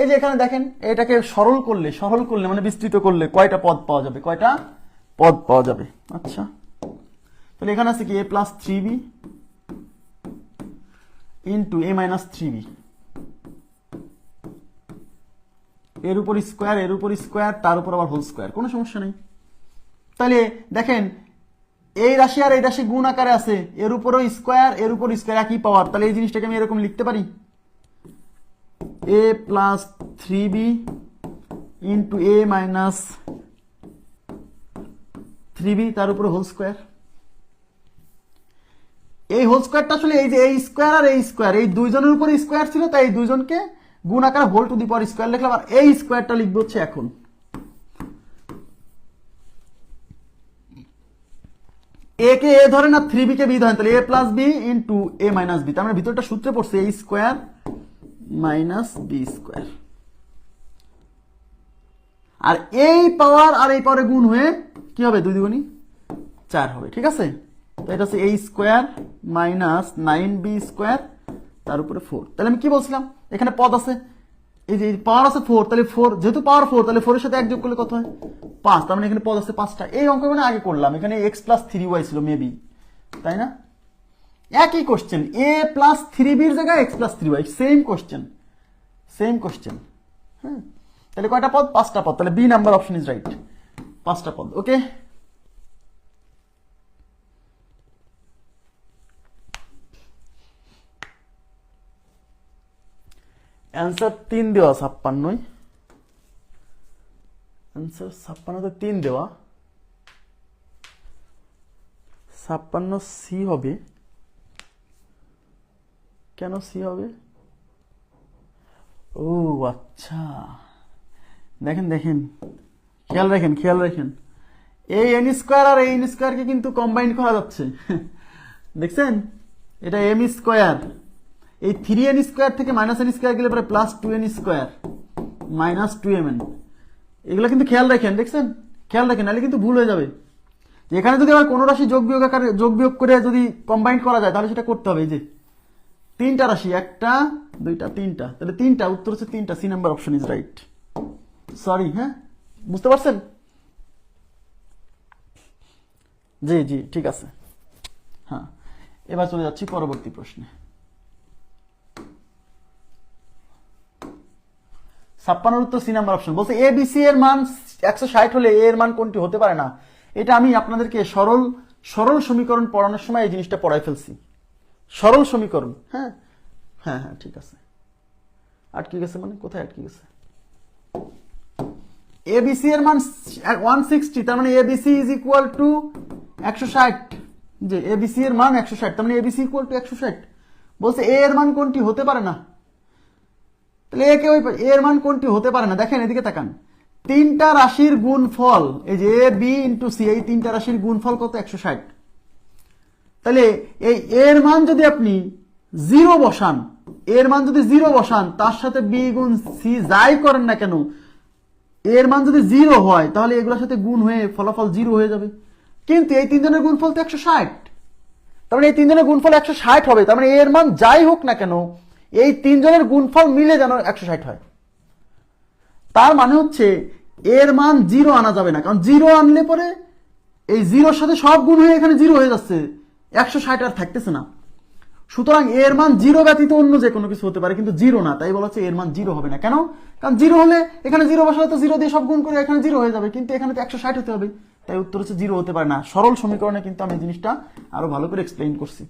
এই যে এখানে দেখেন, এটাকে সরল করলে সরল করলে মানে বিস্তৃত করলে কয়টা পদ পাওয়া যাবে? কয়টা পদ পাওয়া যাবে? আচ্ছা। তাহলে এখানে আছে কি? A plus three B into A minus three B এর উপর স্কোয়ার এর উপর স্কোয়ার তার উপর আবার হোল স্কোয়ার কোনো সমস্যা নেই। তাহলে দেখেন, এই রাশি আর এই রাশি গুণ আকারে আছে। এর উপরও স্কোয়ার এর উপর স্কোয়ার একই পাওয়ার তাহলে এই জিনিসটাকে আমি এরকম লিখতে পারি? A plus three B into A minus three B তার উপরে হোল স্কোয়ার এই হোল স্কোয়ারটা আসলে এই যে এই স্কোয়ার আর এই স্কোয়ার এই দুইজনের উপর স্কোয়ার ছিল, তাই এই দুইজনকে গুণ আকারে whole to the power square লিখলাম, আর এই স্কোয়ারটা লিখব হচ্ছে এখন। এ কে এ ধরেন আর থ্রি বি কে বি ধরেন, তাহলে A plus B into A minus B তার মানে ভিতরটা সূত্রে পড়ছে A square minus B square. আর এই পাওয়ার আর এই পাওয়ারে গুণ হয়ে কি হবে? দুই দুগুণই চার হবে, ঠিক আছে? তো এটা হচ্ছে A square minus nine B square, তার উপরে ফোর তাহলে আমি কি বলছিলাম? এখানে পদ আছে। এই যে পাওয়ার আছে ফোর তাহলে ফোর যেহেতু পাওয়ার ফোর তাহলে ফোরের সাথে এক যোগ করলে কত হয়? পাঁচ, তার মানে এখানে পদ আছে পাঁচটা। এই অঙ্ক মানে আগে করলাম। এখানে এক্স প্লাস থ্রি ওয়াই ছিল মেবি তাই না? একই কোশ্চেন এ প্লাস থ্রি বির জায়গায় X plus three Y same question same question হ্যাঁ তাহলে কয়টা পদ? পাঁচটা পদ। তাহলে B number option is right পাঁচটা পদ ওকে অ্যান্সার তিন দেওয়া, ছাপ্পান্নই। অ্যান্সার ছাপ্পান্নতে তিন দেওয়া। ছাপ্পান্ন সি হবে। কেন সি হবে? ও আচ্ছা। দেখেন দেখেন। খেয়াল রাখেন খেয়াল রাখেন। এই এন স্কোয়ার আর এই এন স্কোয়ারকে কিন্তু কম্বাইন করা যাচ্ছে। দেখছেন? এটা এম স্কোয়ার এই থ্রি এন স্কোয়ার থেকে মাইনাস এন স্কোয়ার গেলে পরে plus two N square minus two M N এগুলো কিন্তু খেয়াল রাখেন, দেখছেন? খেয়াল রাখেন, নাহলে কিন্তু ভুল হয়ে যাবে। এখানে যদি আবার কোনো রাশি যোগ বিয়োগ আকারে যোগ বিয়োগ করে যদি কম্বাইন করা যায়, তাহলে সেটা করতে হবে, এই যে। তিনটা রাশি, একটা, দুইটা, তিনটা। তাহলে তিনটা, উত্তর হচ্ছে তিনটা, C number option is right sorry হ্যাঁ? বুঝতে পারছেন? জি জি, ঠিক আছে। হ্যাঁ এবার চলে যাচ্ছি পরবর্তী প্রশ্নে। ছাপ্পান্নর উত্তর সি নাম্বার অপশন বলছে এ বিসি এর মান একশো ষাট হলে এ এর মান কোনটি হতে পারে না? এটা আমি আপনাদেরকে সরল সরল সমীকরণ পড়ানোর সময় এই জিনিসটা পড়াই ফেলছি। সরল সমীকরণ। হ্যাঁ। হ্যাঁ হ্যাঁ ঠিক আছে। আটকে গেছে মানে? কোথায় আটকে গেছে? এবিসি এর মান ওয়ান সিক্সটি তার মানে এবিসি ইজ ইকুয়াল টু একশো ষাট যে এবিসি এর মান একশো ষাট তার মানে এবিসি ইকুয়াল টু একশো ষাট বলছে এ এর মান কোনটি হতে পারে না তাহলে এ কে ওই এ এর মান কোনটি হতে পারে না দেখেন এদিকে তাকান তিনটা রাশির গুণফল এই যে এ বি ইন্টু সি এই তিনটা রাশির গুণফল কত একশো ষাট তাহলে এই এর মান যদি আপনি জিরো বসান, এর মান যদি জিরো বসান, তার সাথে বি গুণ সি যাই করেন না কেন, এর মান যদি জিরো হয়, তাহলে এগুলোর সাথে গুণ হয়ে ফলাফল জিরো হয়ে যাবে। কিন্তু এই তিনজনের গুণফল তো একশো ষাট। তার মানে এই তিনজনের গুণফল একশো ষাট হবে, তার মানে এর মান যাই হোক না কেন, এই তিনজনের গুণফল মিলে যেন একশো ষাট হয়। তার মানে হচ্ছে এর মান জিরো আনা যাবে না, কারণ জিরো আনলে পরে এই জিরোর সাথে সব গুণ হয়ে এখানে জিরো হয়ে যাচ্ছে। একশো ষাট আর থাকতেছে না। সুতরাং এর মান জিরো ব্যতীত অন্য যে কোনো কিছু হতে পারে, কিন্তু জিরো না। তাই বলা হচ্ছে এর মান জিরো হবে না। কেন? কারণ জিরো হলে এখানে জিরো বসালে তো জিরো দিয়ে সব গুণ করে এখানে জিরো হয়ে যাবে, কিন্তু এখানে তো একশো ষাট হতে হবে। তাই উত্তর হচ্ছে জিরো হতে পারে না। সরল সমীকরণে কিন্তু আমি জিনিসটা আরও ভালো করে এক্সপ্লেইন করছি।